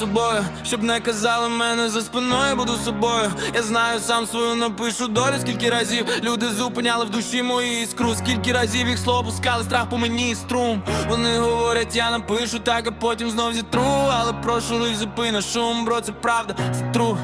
собою, щоб не казали мене за спиною, буду собою. Я знаю, сам свою напишу долю, скільки разів люди зупиняли в душі мої іскру, скільки разів їх слово пускали, страх по мені і струм. Вони говорять, я напишу так, а потім знов зітру. Але прошу лиш зупини шум, бро, це правда, це. Це тру.